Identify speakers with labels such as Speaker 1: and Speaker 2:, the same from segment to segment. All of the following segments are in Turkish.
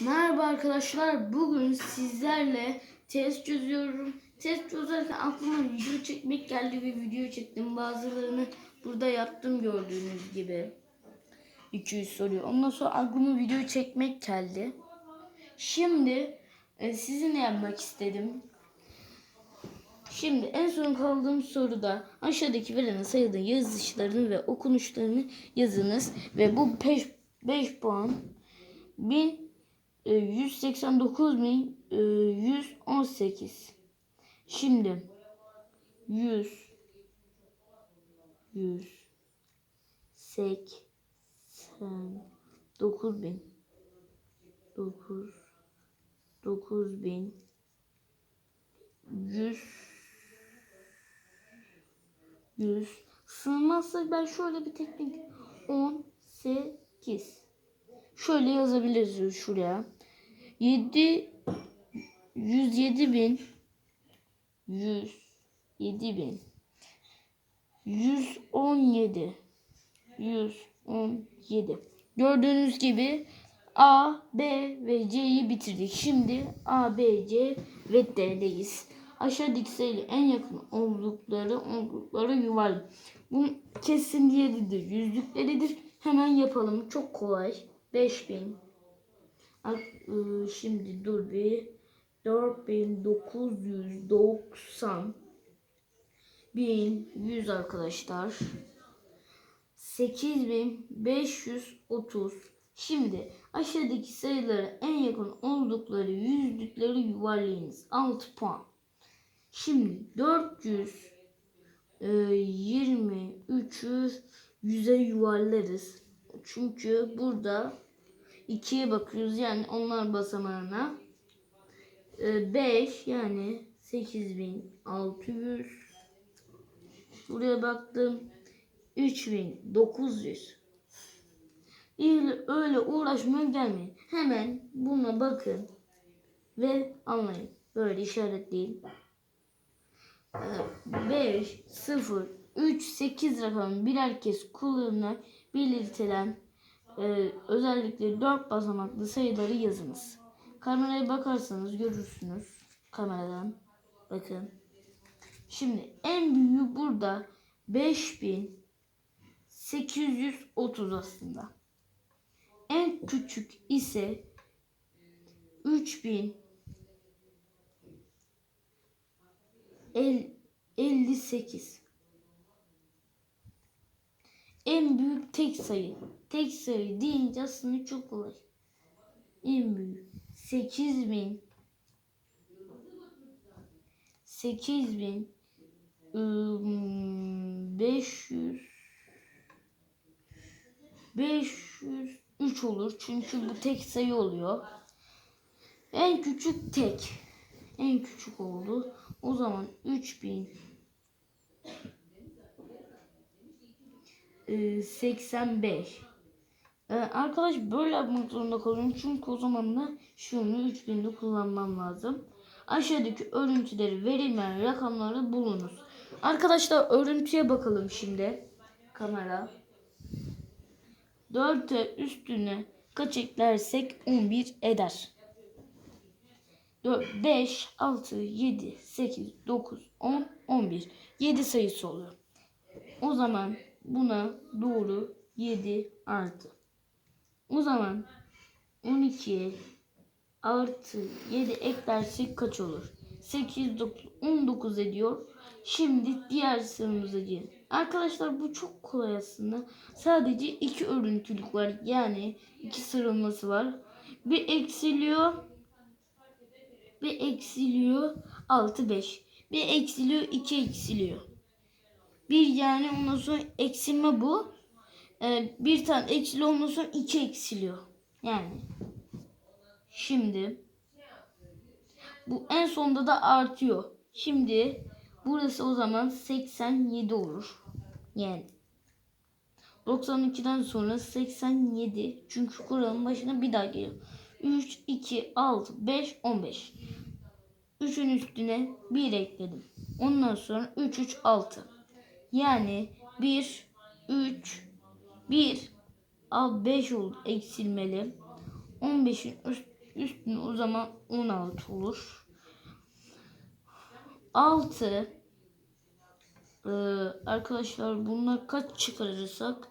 Speaker 1: Merhaba arkadaşlar. Bugün sizlerle test çözüyorum. Test çözerken aklıma video çekmek geldi ve video çektim. Bazılarını burada yaptım gördüğünüz gibi. 200 soruyor. Ondan sonra aklıma video çekmek geldi. Şimdi e, sizinle yapmak istedim. Şimdi en son kaldığım soruda aşağıdaki verilen sayıda yazışlarını ve okunuşlarını yazınız ve bu 5 5 puan 1000 e, 189 bin e, 118. Şimdi 100 100 89 bin 9 9 bin 100 100 sığmazsa ben şöyle bir teknik 18 Şöyle yazabiliriz şuraya. 7 107 bin 107 bin 117 117 Gördüğünüz gibi A, B ve C'yi bitirdik. Şimdi A, B, C ve D'deyiz. Aşağıdaki sayılı en yakın oldukları oldukları yuvarlak. Bu kesin diğeridir. Yüzlükleridir. Hemen yapalım. Çok kolay. 5000 Ak- ıı, Şimdi dur bir. 4990 1100 arkadaşlar. 8530 Şimdi aşağıdaki sayılara en yakın oldukları yüzlükleri yuvarlayınız. 6 puan. Şimdi 400 e, 23'ü 100'e yuvarlarız. Çünkü burada 2'ye bakıyoruz yani onlar basamağına. 5 yani 8600. Buraya baktım. 3900. İyi öyle uğraşmaya gelmeyin. Hemen buna bakın ve anlayın. Böyle işaretleyin. 5, 0, 3, 8 rakamı birer kez kullanarak belirtilen e, özellikle 4 basamaklı sayıları yazınız. Kameraya bakarsanız görürsünüz kameradan. Bakın. Şimdi en büyüğü burada 5830 aslında. En küçük ise 3000 58 en büyük tek sayı. Tek sayı deyince aslında çok kolay. En büyük 8000 8000 ım, 500 503 olur. Çünkü bu tek sayı oluyor. En küçük tek. En küçük oldu. O zaman 3000 85. Ee, arkadaş böyle yapmak zorunda kalıyorum. Çünkü o zaman da şunu 3000'de kullanmam lazım. Aşağıdaki örüntüleri verilmeyen rakamları bulunuz. Arkadaşlar örüntüye bakalım şimdi. Kamera. 4'e üstüne kaç eklersek 11 eder. 4, 5, 6, 7, 8, 9, 10, 11. 7 sayısı oluyor. O zaman buna doğru 7 artı. O zaman 12'ye artı 7 eklersek kaç olur? 8, 9, 19 ediyor. Şimdi diğer sıramıza gelin. Arkadaşlar bu çok kolay aslında. Sadece iki örüntülük var. Yani iki sıralaması var. Bir eksiliyor. Bir eksiliyor. 6, 5. Bir eksiliyor. 2 eksiliyor. Bir yani ondan sonra eksilme bu. Ee, bir tane eksili ondan sonra iki eksiliyor. Yani. Şimdi. Bu en sonda da artıyor. Şimdi burası o zaman 87 olur. Yani. 92'den sonra 87. Çünkü kuralın başına bir daha geliyor. 3, 2, 6, 5, 15. 3'ün üstüne 1 ekledim. Ondan sonra 3, 3, 6. Yani 1, 3, 1, al 5 oldu eksilmeli. 15'in üst, Üstün o zaman 16 olur. 6 ee, arkadaşlar bunlar kaç çıkarırsak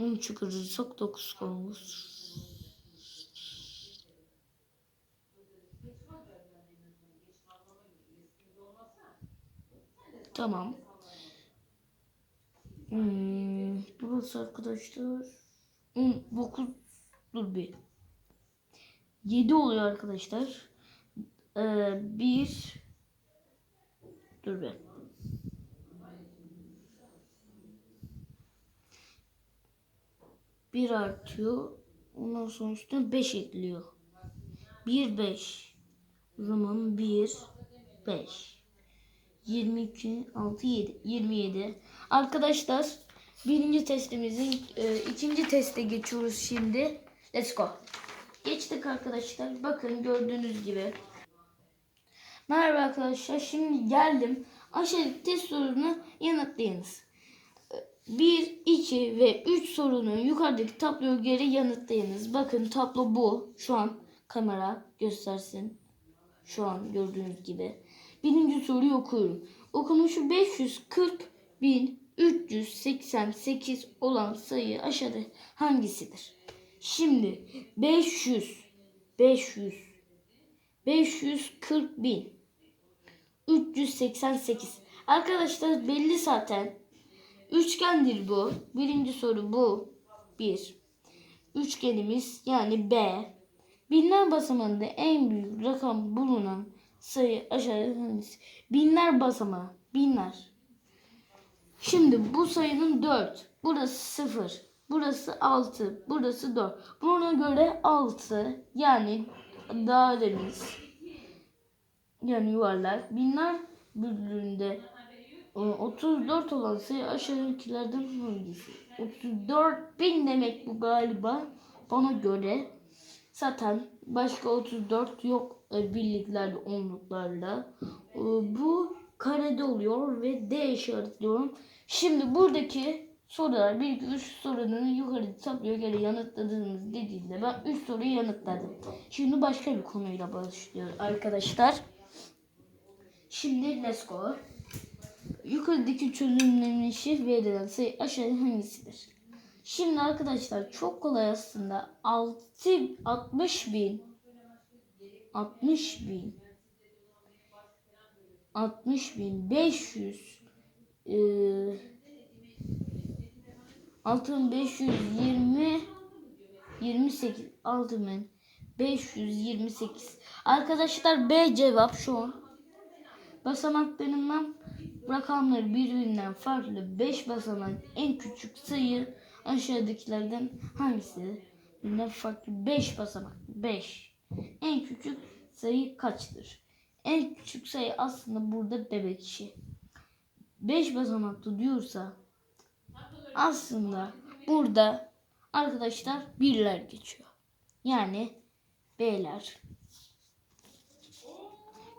Speaker 1: 10 çıkarırsak 9 kalmış. Tamam. Hmm, burası arkadaşlar 19 dur bir. 7 oluyor arkadaşlar. Ee, bir dur bir. Bir artıyor. Ondan sonra üstüne 5 ekliyor. 1 5. O zaman 1 5. 22 6 7 27. Arkadaşlar birinci testimizin e, ikinci teste geçiyoruz şimdi. Let's go. Geçtik arkadaşlar. Bakın gördüğünüz gibi. Merhaba arkadaşlar. Şimdi geldim. Aşağıdaki test sorunu yanıtlayınız. 1, 2 ve 3 sorunun yukarıdaki tabloya göre yanıtlayınız. Bakın tablo bu. Şu an kamera göstersin. Şu an gördüğünüz gibi. Birinci soruyu okuyorum. Okunuşu 540 388 olan sayı aşağıda hangisidir? Şimdi 500 500 540 bin 388 Arkadaşlar belli zaten. Üçgendir bu. Birinci soru bu. Bir. Üçgenimiz yani B. Binler basamağında en büyük rakam bulunan sayı hangisi? Binler basamağı. Binler. Şimdi bu sayının 4. Burası 0. Burası 6. Burası 4. Buna göre 6 yani dairemiz yani yuvarlak binler bölümünde 34 olan sayı aşağıdakilerden hangisi? 34 bin demek bu galiba bana göre. Zaten başka 34 yok e, birliklerde onluklarla. E, Bu karede oluyor ve D işaretliyorum. Şimdi buradaki sorular 1 2 3 sorunun yukarı tabloya göre yanıtladığınız dediğinde ben 3 soruyu yanıtladım. Şimdi başka bir konuyla başlıyoruz arkadaşlar. Şimdi let's go. Yukarıdaki çözümlenişi verilen sayı aşağıda hangisidir? Şimdi arkadaşlar çok kolay aslında. 6 60 bin. 60 bin. 60 bin 500 e, 6520 28 6000 528 Arkadaşlar B cevap şu an. Basamaklarından rakamları birbirinden farklı. 5 basamak en küçük sayı aşağıdakilerden hangisi? Birbirinden farklı 5 basamak 5. En küçük sayı kaçtır? En küçük sayı aslında burada bebek işi. 5 basamaklı diyorsa aslında burada arkadaşlar birler geçiyor. Yani B'ler.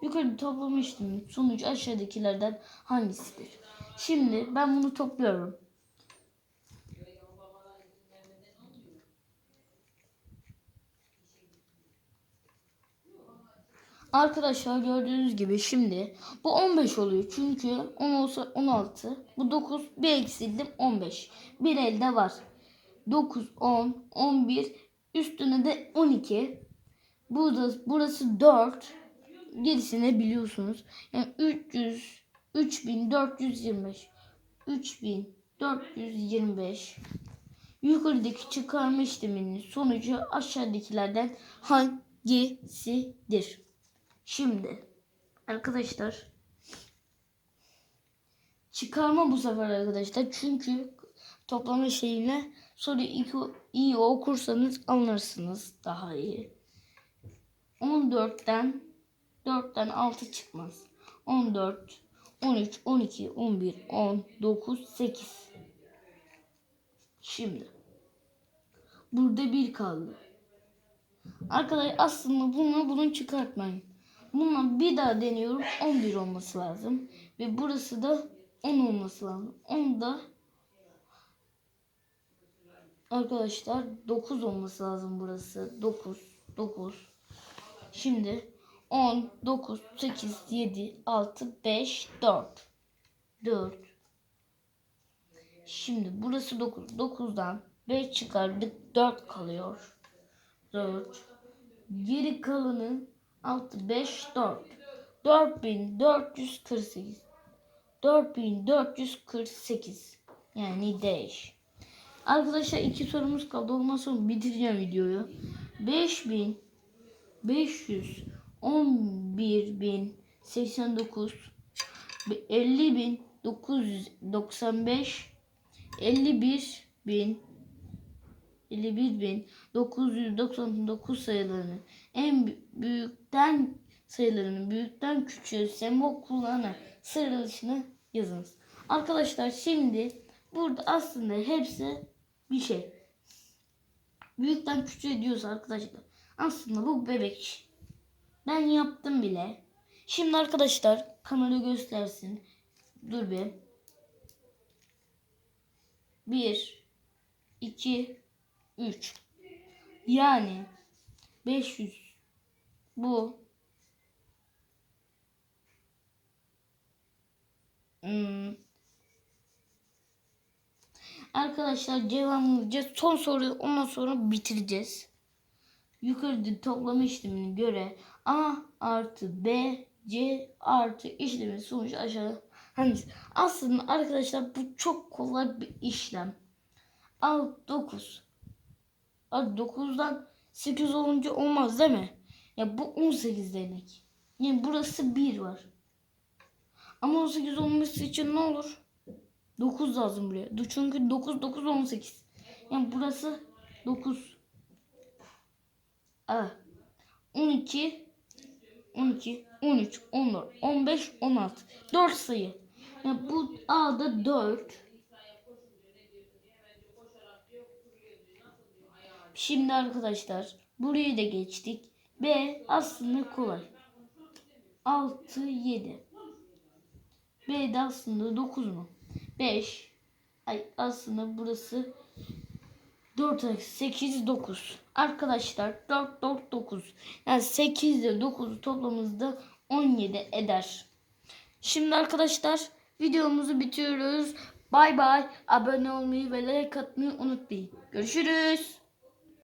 Speaker 1: Yukarıda toplama işlemi sonuç aşağıdakilerden hangisidir? Şimdi ben bunu topluyorum. Arkadaşlar gördüğünüz gibi şimdi bu 15 oluyor. Çünkü 10 olsa 16. Bu 9. Bir eksildim 15. Bir elde var. 9, 10, 11. Üstüne de 12. Burada, burası 4. Gerisini biliyorsunuz. Yani 300, 3425. 3425. Yukarıdaki çıkarma işleminin sonucu aşağıdakilerden hangisidir? Şimdi arkadaşlar çıkarma bu sefer arkadaşlar çünkü toplama şeyine soru iyi, iyi okursanız anlarsınız daha iyi. 14'ten 4'ten 6 çıkmaz. 14 13 12 11 10 9 8 Şimdi burada bir kaldı. Arkadaşlar aslında bunu bunun çıkartmayın. Bununla bir daha deniyorum. 11 olması lazım. Ve burası da 10 olması lazım. 10 da arkadaşlar 9 olması lazım burası. 9. 9. Şimdi 10, 9, 8, 7, 6, 5, 4. 4. Şimdi burası 9. 9'dan 5 çıkardık 4 kalıyor. 4. Geri kalanı 6, 5, 4. 4448. 4448. Yani değiş. Arkadaşlar iki sorumuz kaldı. Ondan sonra bitireceğim videoyu. 5000 511.089 50.995 51.000 51.999 sayılarını en büyükten sayılarının büyükten küçüğe sembol kullanan sıralayışını yazınız. Arkadaşlar şimdi burada aslında hepsi bir şey. Büyükten küçüğe diyoruz arkadaşlar. Aslında bu bebek. Ben yaptım bile. Şimdi arkadaşlar kamera göstersin. Dur bir. 1 2 3 Yani 500 bu Hmm. Arkadaşlar devamlıca son soruyu ondan sonra bitireceğiz. Yukarıda toplama işlemine göre A artı B C artı işlemin sonucu aşağı hangisi? Aslında arkadaşlar bu çok kolay bir işlem. Al 9. Al 9'dan 8 olunca olmaz değil mi? Ya bu 18 demek. Yani burası 1 var. Ama 18 olması için ne olur? 9 lazım buraya. Çünkü 9 9 18. Yani burası 9. A. 12 12 13 14 15 16. 4 sayı. Yani bu A'da 4. Şimdi arkadaşlar burayı da geçtik. B aslında kolay. 6 7. B de aslında 9 mu? 5. Ay aslında burası 4 8 9. Arkadaşlar 4 4 9. Yani 8 ile 9 toplamımızda 17 eder. Şimdi arkadaşlar videomuzu bitiriyoruz. Bay bay. Abone olmayı ve like atmayı unutmayın. Görüşürüz.